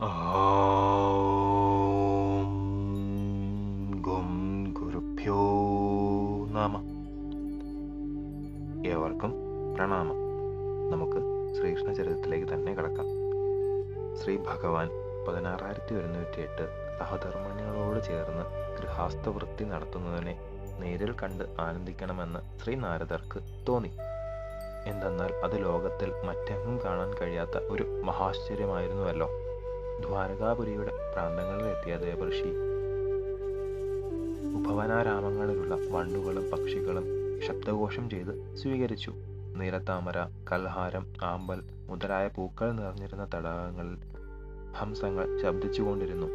ഗും ഗുരുഭ്യോ നമ. ഏവർക്കും പ്രണാമം. നമുക്ക് ശ്രീകൃഷ്ണ ചരിത്രത്തിലേക്ക് തന്നെ കിടക്കാം. ശ്രീ ഭഗവാൻ പതിനാറായിരത്തി ഒരുന്നൂറ്റി എട്ട് സഹധർമ്മിണികളോട് ചേർന്ന് ഗൃഹാസ്ഥ വൃത്തി നടത്തുന്നതിനെ നേരിൽ കണ്ട് ആനന്ദിക്കണമെന്ന് ശ്രീ നാരദർക്ക് തോന്നി. എന്തെന്നാൽ അത് ലോകത്തിൽ മറ്റെങ്ങും കാണാൻ കഴിയാത്ത ഒരു മഹാശ്ചര്യമായിരുന്നുവല്ലോ. ദ്വാരകാപുരിയുടെ പ്രാന്തങ്ങളിലെത്തിയ ദേവർഷി. ഉപവനാരാമങ്ങളിലുള്ള വണ്ടുകളും പക്ഷികളും ശബ്ദഘോഷം ചെയ്ത് സ്വീകരിച്ചു. നീലത്താമര കൽഹാരം ആമ്പൽ മുതലായ പൂക്കൾ നിറഞ്ഞിരുന്ന തടാകങ്ങളിൽ ഹംസങ്ങൾ ശബ്ദിച്ചുകൊണ്ടിരുന്നു.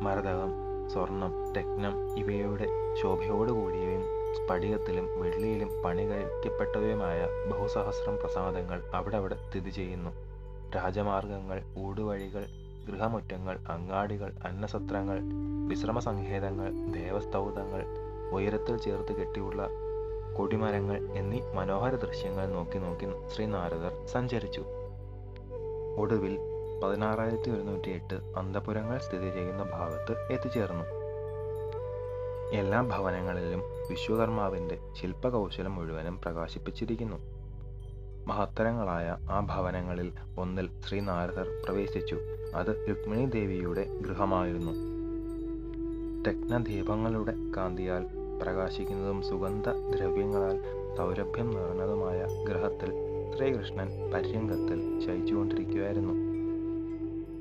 മരതകം സ്വർണം രത്നം ഇവയുടെ ശോഭയോടുകൂടിയവയും സ്ഫടികത്തിലും വെള്ളിയിലും പണി കഴിക്കപ്പെട്ടവയുമായ ബഹുസഹസ്രം പ്രസാദങ്ങൾ അവിടെ അവിടെ സ്ഥിതി ചെയ്യുന്നു. രാജമാർഗങ്ങൾ ഊടുവഴികൾ ഗൃഹമുറ്റങ്ങൾ അങ്ങാടികൾ അന്നസത്രങ്ങൾ വിശ്രമ സങ്കേതങ്ങൾ ദേവസ്തൗതങ്ങൾ ഉയരത്തിൽ ചേർത്ത് കെട്ടിയുള്ള കൊടിമരങ്ങൾ എന്നീ മനോഹര ദൃശ്യങ്ങൾ നോക്കി നോക്കി ശ്രീ നാരദർ സഞ്ചരിച്ചു. ഒടുവിൽ പതിനാറായിരത്തി ഒരുന്നൂറ്റി എട്ട് അന്തപുരങ്ങൾ സ്ഥിതി ചെയ്യുന്ന ഭാഗത്ത് എത്തിച്ചേർന്നു. എല്ലാ ഭവനങ്ങളിലും വിശ്വകർമാവിന്റെ ശില്പകൗശലം മുഴുവനും പ്രകാശിപ്പിച്ചിരിക്കുന്നു. മഹത്തരങ്ങളായ ആ ഭവനങ്ങളിൽ ഒന്നിൽ ശ്രീ നാരദർ പ്രവേശിച്ചു. അത് രുക്മിണി ദേവിയുടെ ഗൃഹമായിരുന്നു. രത്നദീപങ്ങളുടെ കാന്തിയാൽ പ്രകാശിക്കുന്നതും സുഗന്ധ ദ്രവ്യങ്ങളാൽ സൗരഭ്യം നിറഞ്ഞതുമായ ഗ്രഹത്തിൽ ശ്രീകൃഷ്ണൻ പര്യങ്കത്തിൽ ശയിച്ചുകൊണ്ടിരിക്കുകയായിരുന്നു.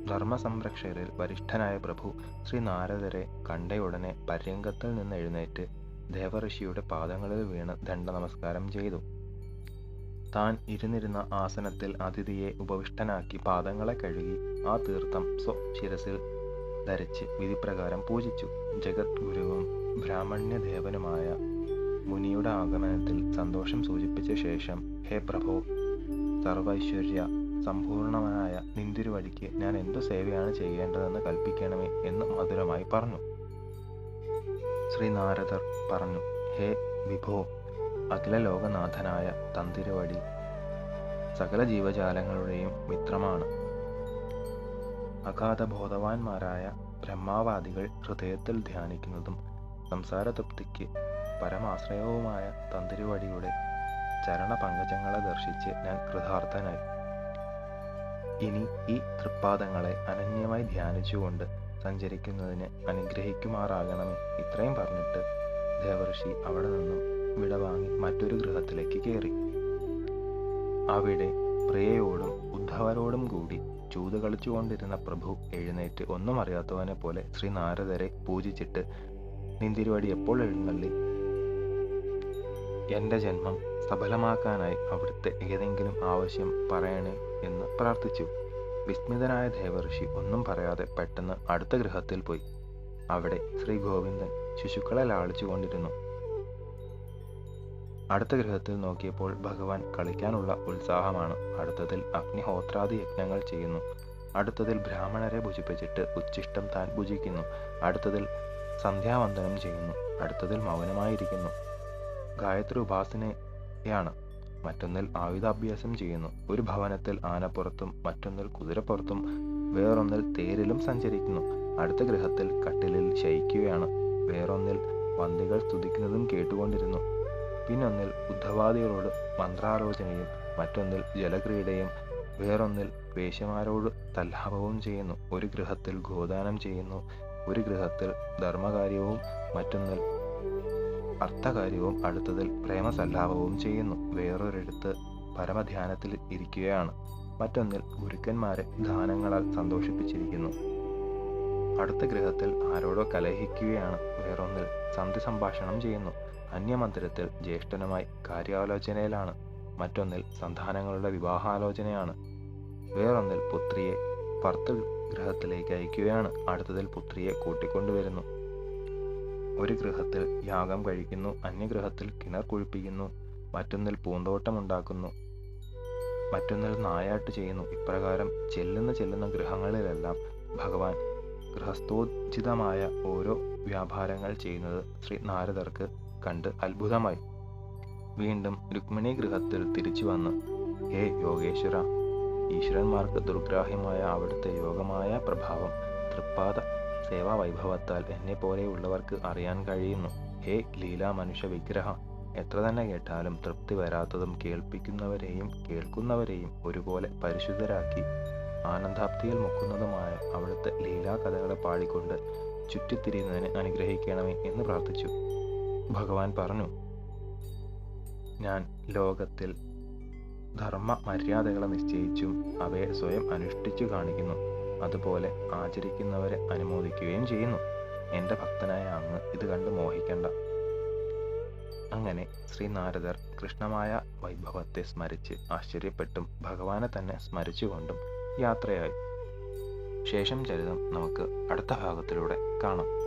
ധർമ്മസംരക്ഷകരിൽ വരിഷ്ഠനായ പ്രഭു ശ്രീ നാരദരെ കണ്ടയുടനെ പര്യങ്കത്തിൽ നിന്ന് എഴുന്നേറ്റ് ദേവഋഷിയുടെ പാദങ്ങളിൽ വീണ് ദണ്ഡ നമസ്കാരം ചെയ്തു. താൻ ഇരുന്നിരുന്ന ആസനത്തിൽ അതിഥിയെ ഉപവിഷ്ടനാക്കി പാദങ്ങളെ കഴുകി ആ തീർത്ഥം സ്വശിരസിൽ ധരിച്ച് വിധിപ്രകാരം പൂജിച്ചു. ജഗത് ഗുരുവും ബ്രാഹ്മണ്യദേവനുമായ മുനിയുടെ ആഗമനത്തിൽ സന്തോഷം സൂചിപ്പിച്ച ശേഷം ഹേ പ്രഭു സർവൈശ്വര്യ സമ്പൂർണമായ നിന്തിരുവഴിക്ക് ഞാൻ എന്തു സേവയാണ് ചെയ്യേണ്ടതെന്ന് കൽപ്പിക്കണമേ എന്ന് മധുരമായി പറഞ്ഞു. ശ്രീ നാരദർ പറഞ്ഞു ഹേ വിഭോ അഖില ലോകനാഥനായ തന്തിരുവടി സകല ജീവജാലങ്ങളുടെയും മിത്രമാണ്. അഗാധ ബോധവാന്മാരായ ബ്രഹ്മാവാദികൾ ഹൃദയത്തിൽ ധ്യാനിക്കുന്നതും സംസാരതൃപ്തിക്ക് പരമാശ്രയവുമായ തന്തിരുവടിയുടെ ചരണ പങ്കജങ്ങളെ ദർശിച്ച് ഞാൻ കൃതാർത്ഥനായി. ഇനി ഈ തൃപ്പാദങ്ങളെ അനന്യമായി ധ്യാനിച്ചുകൊണ്ട് സഞ്ചരിക്കുന്നതിന് അനുഗ്രഹിക്കുമാറാകണമേ ഇത്രയും പറഞ്ഞിട്ട് ദേവർഷി അവിടെ നിന്നും വിടവാങ്ങി മറ്റൊരു ഗൃഹത്തിലേക്ക് കയറി. അവിടെ പ്രിയയോടും ഉദ്ധവരോടും കൂടി ചൂത് കളിച്ചുകൊണ്ടിരുന്ന പ്രഭു എഴുന്നേറ്റ് ഒന്നും അറിയാത്തവനെ പോലെ ശ്രീ നാരദരെ പൂജിച്ചിട്ട് നിന്തിരുവടി എപ്പോൾ എഴുന്നള്ളി? എന്റെ ജന്മം സഫലമാക്കാനായി അവിടുത്തെ ഏതെങ്കിലും ആവശ്യം പറയണേ എന്ന് പ്രാർത്ഥിച്ചു. വിസ്മിതനായ ദേവർഷി ഒന്നും പറയാതെ പെട്ടെന്ന് അടുത്ത ഗൃഹത്തിൽ പോയി. അവിടെ ശ്രീ ഗോവിന്ദൻ ശിശുക്കളെ ലാളിച്ചുകൊണ്ടിരുന്നു. അടുത്ത ഗ്രഹത്തിൽ നോക്കിയപ്പോൾ ഭഗവാൻ കളിക്കാനുള്ള ഉത്സാഹമാണ്. അടുത്തതിൽ അഗ്നിഹോത്രാദി യജ്ഞങ്ങൾ ചെയ്യുന്നു. അടുത്തതിൽ ബ്രാഹ്മണരെ ഭുജിപ്പിച്ചിട്ട് ഉച്ചിഷ്ടം താൻ ഭുജിക്കുന്നു. അടുത്തതിൽ സന്ധ്യാവന്ദനം ചെയ്യുന്നു. അടുത്തതിൽ മൗനമായിരിക്കുന്നു. ഗായത്രി ഉപാസനയാണ്. മറ്റൊന്നിൽ ആയുധാഭ്യാസം ചെയ്യുന്നു. ഒരു ഭവനത്തിൽ ആനപ്പുറത്തും മറ്റൊന്നിൽ കുതിരപ്പുറത്തും വേറൊന്നിൽ തേരിലും സഞ്ചരിക്കുന്നു. അടുത്ത ഗ്രഹത്തിൽ കട്ടിലിൽ ശയിക്കുകയാണ്. വേറൊന്നിൽ വന്തികൾ സ്തുതിക്കുന്നതും കേട്ടുകൊണ്ടിരുന്നു. പിന്നൊന്നിൽ ബുദ്ധവാദികളോട് മന്ത്രാലോചനയും മറ്റൊന്നിൽ ജലക്രീഡയും വേറൊന്നിൽ വേശ്യമാരോട് തല്ലാപവും ചെയ്യുന്നു. ഒരു ഗൃഹത്തിൽ ഗോദാനം ചെയ്യുന്നു ഒരു ഗൃഹത്തിൽ ധർമ്മകാര്യവും മറ്റൊന്നിൽ അർത്ഥകാര്യവും അടുത്തതിൽ പ്രേമസല്ലാപവും ചെയ്യുന്നു. വേറൊരിടത്ത് പരമധ്യാനത്തിൽ ഇരിക്കുകയാണ്. മറ്റൊന്നിൽ ഗുരുക്കന്മാരെ ദാനങ്ങളാൽ സന്തോഷിപ്പിച്ചിരിക്കുന്നു. അടുത്ത ഗൃഹത്തിൽ ആരോടോ കലഹിക്കുകയാണ്. വേറൊന്നിൽ സന്ധി സംഭാഷണം ചെയ്യുന്നു. അന്യമന്ദിരത്തിൽ ജ്യേഷ്ഠനുമായി കാര്യാലോചനയിലാണ്. മറ്റൊന്നിൽ സന്താനങ്ങളുടെ വിവാഹാലോചനയാണ്. വേറൊന്നിൽ പുത്രിയെ ഭർത്തൃഗൃഹത്തിലേക്ക് അയക്കുകയാണ്. അടുത്തതിൽ പുത്രിയെ കൂട്ടിക്കൊണ്ടുവരുന്നു. ഒരു ഗൃഹത്തിൽ യാഗം കഴിക്കുന്നു അന്യഗൃഹത്തിൽ കിണർ കുഴിപ്പിക്കുന്നു മറ്റൊന്നിൽ പൂന്തോട്ടമുണ്ടാക്കുന്നു മറ്റൊന്നിൽ നായാട്ട് ചെയ്യുന്നു. ഇപ്രകാരം ചെല്ലുന്ന ചെല്ലുന്ന ഗൃഹങ്ങളിലെല്ലാം ഭഗവാൻ ഗൃഹസ്ഥോചിതമായ ഓരോ വ്യാപാരങ്ങൾ ചെയ്യുന്നത് ശ്രീ നാരദർക്ക് കണ്ട് അത്ഭുതമായി. വീണ്ടും രുക്മിണി ഗൃഹത്തിൽ തിരിച്ചു വന്ന്. ഹേ യോഗേശ്വര ഈശ്വരന്മാർക്ക് ദുർഗ്രാഹ്യമായ അവിടുത്തെ യോഗമായ പ്രഭാവം തൃപ്പാദ സേവാ വൈഭവത്താൽ എന്നെ പോലെയുള്ളവർക്ക് അറിയാൻ കഴിയുന്നു. ഹേ ലീലാ മനുഷ്യ വിഗ്രഹ എത്ര തന്നെ കേട്ടാലും തൃപ്തി വരാത്തതും കേൾപ്പിക്കുന്നവരെയും കേൾക്കുന്നവരെയും ഒരുപോലെ പരിശുദ്ധരാക്കി ആനന്ദാപ്തിയിൽ മുക്കുന്നതുമായ അവിടുത്തെ ലീലാ കഥകളെ പാടിക്കൊണ്ട് ചുറ്റിത്തിരിയുന്നതിന് അനുഗ്രഹിക്കണമേ എന്ന് പ്രാർത്ഥിച്ചു. ഭഗവാൻ പറഞ്ഞു ഞാൻ ലോകത്തിൽ ധർമ്മ മര്യാദകളെ നിശ്ചയിച്ചും അവയെ സ്വയം അനുഷ്ഠിച്ചു കാണിക്കുന്നു. അതുപോലെ ആചരിക്കുന്നവരെ അനുമോദിക്കുകയും ചെയ്യുന്നു. എന്റെ ഭക്തനായ അങ്ങ് ഇത് കണ്ട് മോഹിക്കണ്ട. അങ്ങനെ ശ്രീ നാരദർ കൃഷ്ണമായ വൈഭവത്തെ സ്മരിച്ച് ആശ്ചര്യപ്പെട്ടും ഭഗവാനെ തന്നെ സ്മരിച്ചുകൊണ്ടും യാത്രയായി. ശേഷം ചരിതം നമുക്ക് അടുത്ത ഭാഗത്തിലൂടെ കാണാം.